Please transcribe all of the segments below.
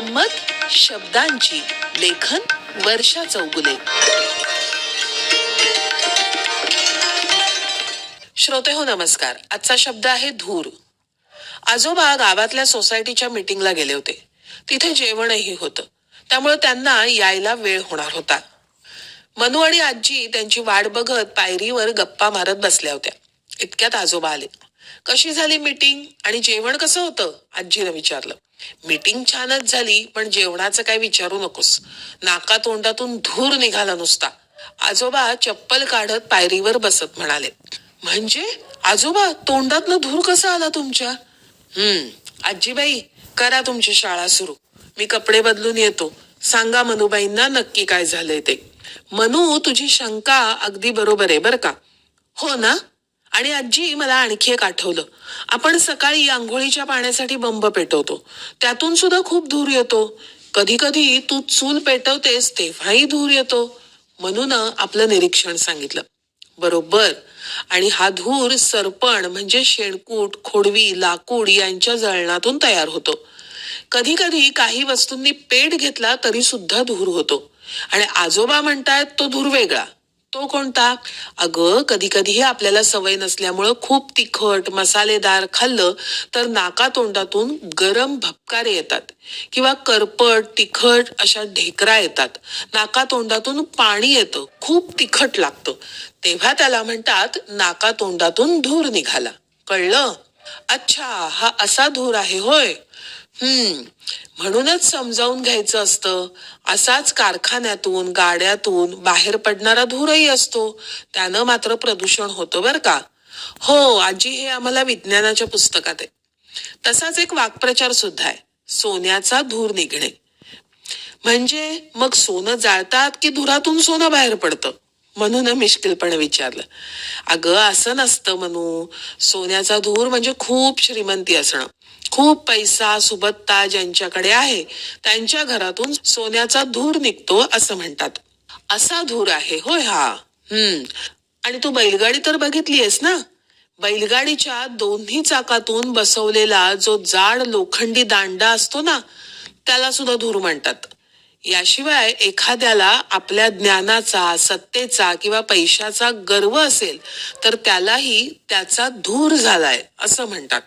गंमत शब्दांची लेखन वर्षा चौगुले श्रोते हो नमस्कार. आजचा शब्द आहे धूर. आजोबा गावातल्या सोसायटीच्या मीटिंगला गेले होते. तिथे जेवणही होतं. त्यामुळे त्यांना यायला वेळ होणार होता. मनू आणि आजी त्यांची वाट बघत पायरीवर गप्पा मारत बसल्या होत्या. इतक्यात आजोबा आले. कशी झाली मीटिंग आणि जेवण कसं होतं? आजीनं विचारलं. मीटिंग छानच झाली पण जेवणाचं काय विचारू नकोस. नाका तोंडातून धूर निघाला नुसता. आजोबा चप्पल काढत पायरीवर बसत म्हणाले म्हणजे? आजोबा तोंडातनं धूर कसा आला तुमच्या? हम्म आजीबाई करा तुमची शाळा सुरू. मी कपडे बदलून येतो. सांगा मनुबाईंना नक्की काय झालंय ते. मनू तुझी शंका अगदी बरोबर आहे बर का? हो ना? आणि आजी मला आणखी एक आठवलं. आपण सकाळी आंघोळीच्या पाण्यासाठी बंब पेटवतो. त्यातून सुद्धा खूप धूर येतो. कधी कधी तू चूल पेटवतेस तेव्हाही धूर येतो. म्हणून आपलं निरीक्षण सांगितलं. बरोबर. आणि हा धूर सरपण म्हणजे शेणकूट खोडवी लाकूड यांच्या जळणातून तयार होतो. कधी कधी काही वस्तूंनी पेट घेतला तरी सुद्धा धूर होतो. आणि आजोबा म्हणतायत तो धूर वेगळा. तो कोणता? अगं कधी कधी आपल्याला सवय नसल्यामुळं खूप तिखट मसालेदार खाल्लं तर नाका तोंडातून गरम भपकारे येतात किंवा करपट तिखट अशा ढेकरा येतात. नाका तोंडातून पाणी येतं खूप तिखट लागतं. तेव्हा त्याला म्हणतात नाका तोंडातून धूर निघाला. कळलं? अच्छा हा असा धूर आहे होय. हम्म. म्हणूनच समजावून घ्यायचं असतं. असाच कारखान्यातून गाड्यातून बाहेर पडणारा धूरही असतो. त्यानं मात्र प्रदूषण होतं बर का? हो आजी हे आम्हाला विज्ञानाच्या पुस्तकात आहे. तसाच एक वाक्प्रचार सुद्धा आहे. सोन्याचा धूर निघणे. म्हणजे मग सोनं जाळतात की धुरातून सोनं बाहेर पडतं? म्हणून मिश्किलपणे विचारलं. अगं असं नसतं म्हणू सोन्याचा धूर म्हणजे खूप श्रीमंती असणं. खूप पैसा सुबत्ता ज्यांच्याकडे आहे त्यांच्या घरातून सोन्याचा धूर निघतो असं म्हणतात. असा धूर आहे होय हा. हम्म. आणि तू बैलगाडी तर बघितलीयस ना? बैलगाडीच्या दोन्ही चाकातून बसवलेला जो जाड लोखंडी दांडा असतो ना त्याला सुद्धा धूर म्हणतात. याशिवाय एखाद्याला आपल्या ज्ञानाचा सत्तेचा किंवा पैशाचा गर्व असेल तर त्यालाही त्याचा धूर झालाय असं म्हणतात.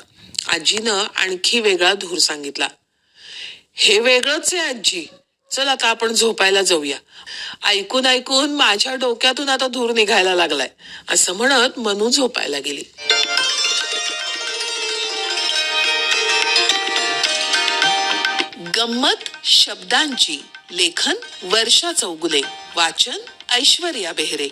आजीनं आणखी वेगळा धूर सांगितला. हे वेगळंच आहे आजी. चल आता आपण झोपायला जाऊया. ऐकून ऐकून माझ्या डोक्यातून आता धूर निघायला लागलाय असं म्हणत मनू झोपायला गेली. गंमत शब्दांची. लेखन वर्षा चौगुले वाचन ऐश्वर्या बेहरे.